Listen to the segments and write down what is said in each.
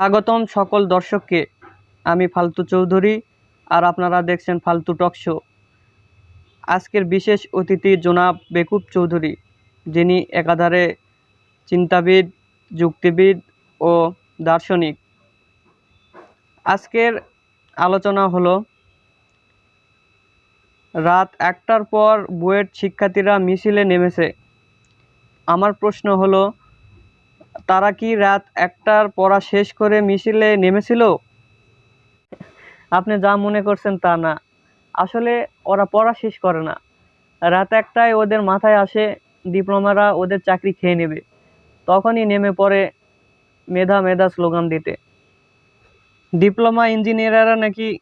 স্বাগতম সকল দর্শককে। আমি ফালতু চৌধুরী আর আপনারা দেখছেন ফালতু টক শো। আজকের বিশেষ অতিথি জনাব বেকুব চৌধুরী, যিনি একাধারে চিন্তাবিদ, যুক্তিবিদ ও দার্শনিক। আজকের আলোচনা হলো, রাত একটার পর বুয়েট শিক্ষার্থীরা মিছিলে নেমেছে। আমার প্রশ্ন হলো তারা কি রাত একটার পড়া শেষ করে মিছিলে নেমেছিল? আপনি যা মনে করছেন তা না। আসলে ওরা পড়া শেষ করে না। রাত একটায় ওদের মাথায় আসে, ডিপ্লোমারা ওদের চাকরি খেয়ে নেবে। তখনই নেমে পড়ে মেধা মেধা স্লোগান দিতে। ডিপ্লোমা ইঞ্জিনিয়াররা নাকি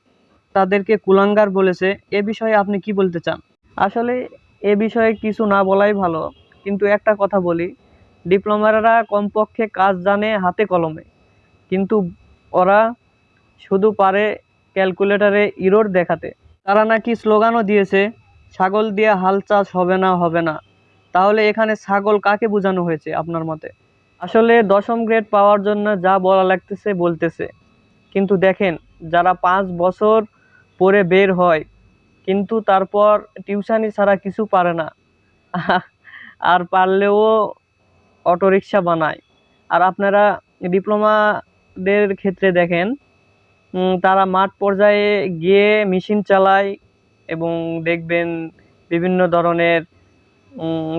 তাদেরকে কুলাঙ্গার বলেছে, এ বিষয়ে আপনি কি বলতে চান? আসলে এ বিষয়ে কিছু না বলাই ভালো। কিন্তু একটা কথা বলি ডিপ্লোমারা কমপক্ষে কাজ জানে হাতে কলমে। কিন্তু ওরা শুধু পারে ক্যালকুলেটরে ইরোর দেখাতে। তারা নাকি স্লোগানও দিয়েছে, ছাগল দিয়ে হাল চাষ হবে না হবে না। তাহলে এখানে ছাগল কাকে বোঝানো হয়েছে আপনার মতে? আসলে দশম গ্রেড পাওয়ার জন্য যা বলা লাগতেছে বলতেছে। কিন্তু দেখেন, যারা পাঁচ বছর পরে বের হয়, কিন্তু তারপর টিউশানি ছাড়া কিছু পারে না। আর পারলেও অটোরিকশা বানায়। আর আপনারা ডিপ্লোমাদের ক্ষেত্রে দেখেন তারা মাঠ পর্যায়ে গিয়ে মেশিন চালায় এবং দেখবেন বিভিন্ন ধরনের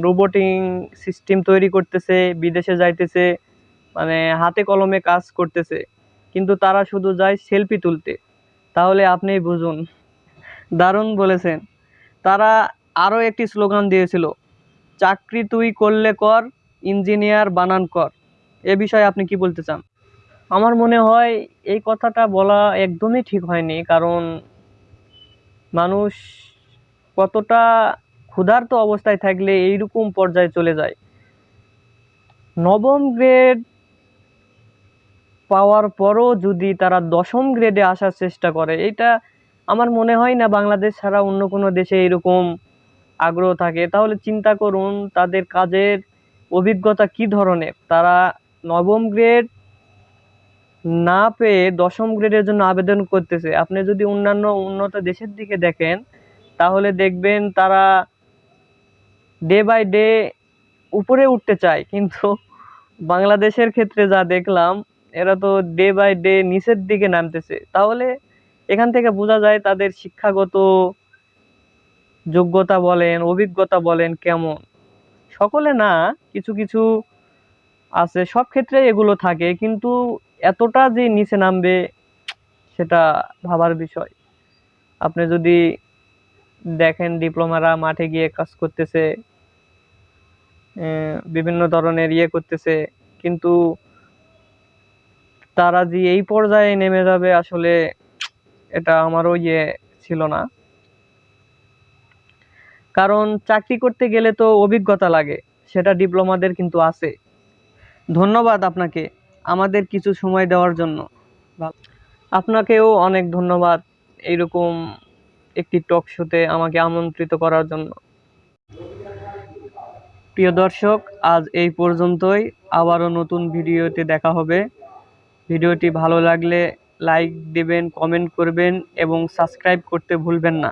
রোবোটিং সিস্টেম তৈরি করতেছে, বিদেশে যাইতেছে মানে হাতে কলমে কাজ করতেছে। কিন্তু তারা শুধু যায় সেলফি তুলতে। তাহলে আপনি বুঝুন, দারুণ বলেছেন। তারা আরও একটি স্লোগান দিয়েছিল, চাকরি তুই করলে কর ইঞ্জিনিয়ার বানান কর। এ বিষয়ে আপনি কি বলতে চান? আমার মনে হয় এই কথাটা বলা একদমই ঠিক হয়নি, কারণ মানুষ কতটা ক্ষুধার্ত অবস্থায় থাকলে এইরকম পর্যায়ে চলে যায়। নবম গ্রেড পাওয়ার পরও যদি তারা দশম গ্রেডে আসার চেষ্টা করে, এটা আমার মনে হয় না বাংলাদেশ ছাড়া অন্য কোনো দেশে এরকম আগ্রহ থাকে। তাহলে চিন্তা করুন, তাদের কাজের অভিজ্ঞতা কি ধরনের? তারা নবম গ্রেড না পেয়ে দশম গ্রেডের জন্য আবেদন করতেছে। আপনি যদি অন্যান্য উন্নত দেশের দিকে দেখেন, তাহলে দেখবেন তারা ডে বাই ডে উপরে উঠতে চায়। কিন্তু বাংলাদেশের ক্ষেত্রে যা দেখলাম, এরা তো ডে বাই ডে নিচের দিকে নামতেছে। তাহলে এখান থেকে বোঝা যায় তাদের শিক্ষাগত যোগ্যতা বলেন, অভিজ্ঞতা বলেন কেমন। সকলে না, কিছু কিছু আছে, সব ক্ষেত্রে এগুলো থাকে, কিন্তু এতটা যে নিচে নামবে সেটা ভাবার বিষয়। আপনি যদি দেখেন ডিপ্লোমারা মাঠে গিয়ে কাজ করতেছে বিভিন্ন ধরনের ইয়ে করতেছে, কিন্তু তারা যে এই পর্যায়ে নেমে যাবে আসলে এটা আমারও ইয়ে ছিল না। কারণ চাকরি করতে গেলে তো অভিজ্ঞতা লাগে, সেটা ডিপ্লোমাদের কিন্তু আছে। ধন্যবাদ আপনাকে আমাদের কিছু সময় দেওয়ার জন্য। আপনাকেও অনেক ধন্যবাদ এইরকম একটি টক শোতে আমাকে আমন্ত্রিত করার জন্য। প্রিয় দর্শক, আজ এই পর্যন্তই। আবারও নতুন ভিডিওতে দেখা হবে। ভিডিওটি ভালো লাগলে লাইক দেবেন কমেন্ট করবেন এবং সাবস্ক্রাইব করতে ভুলবেন না।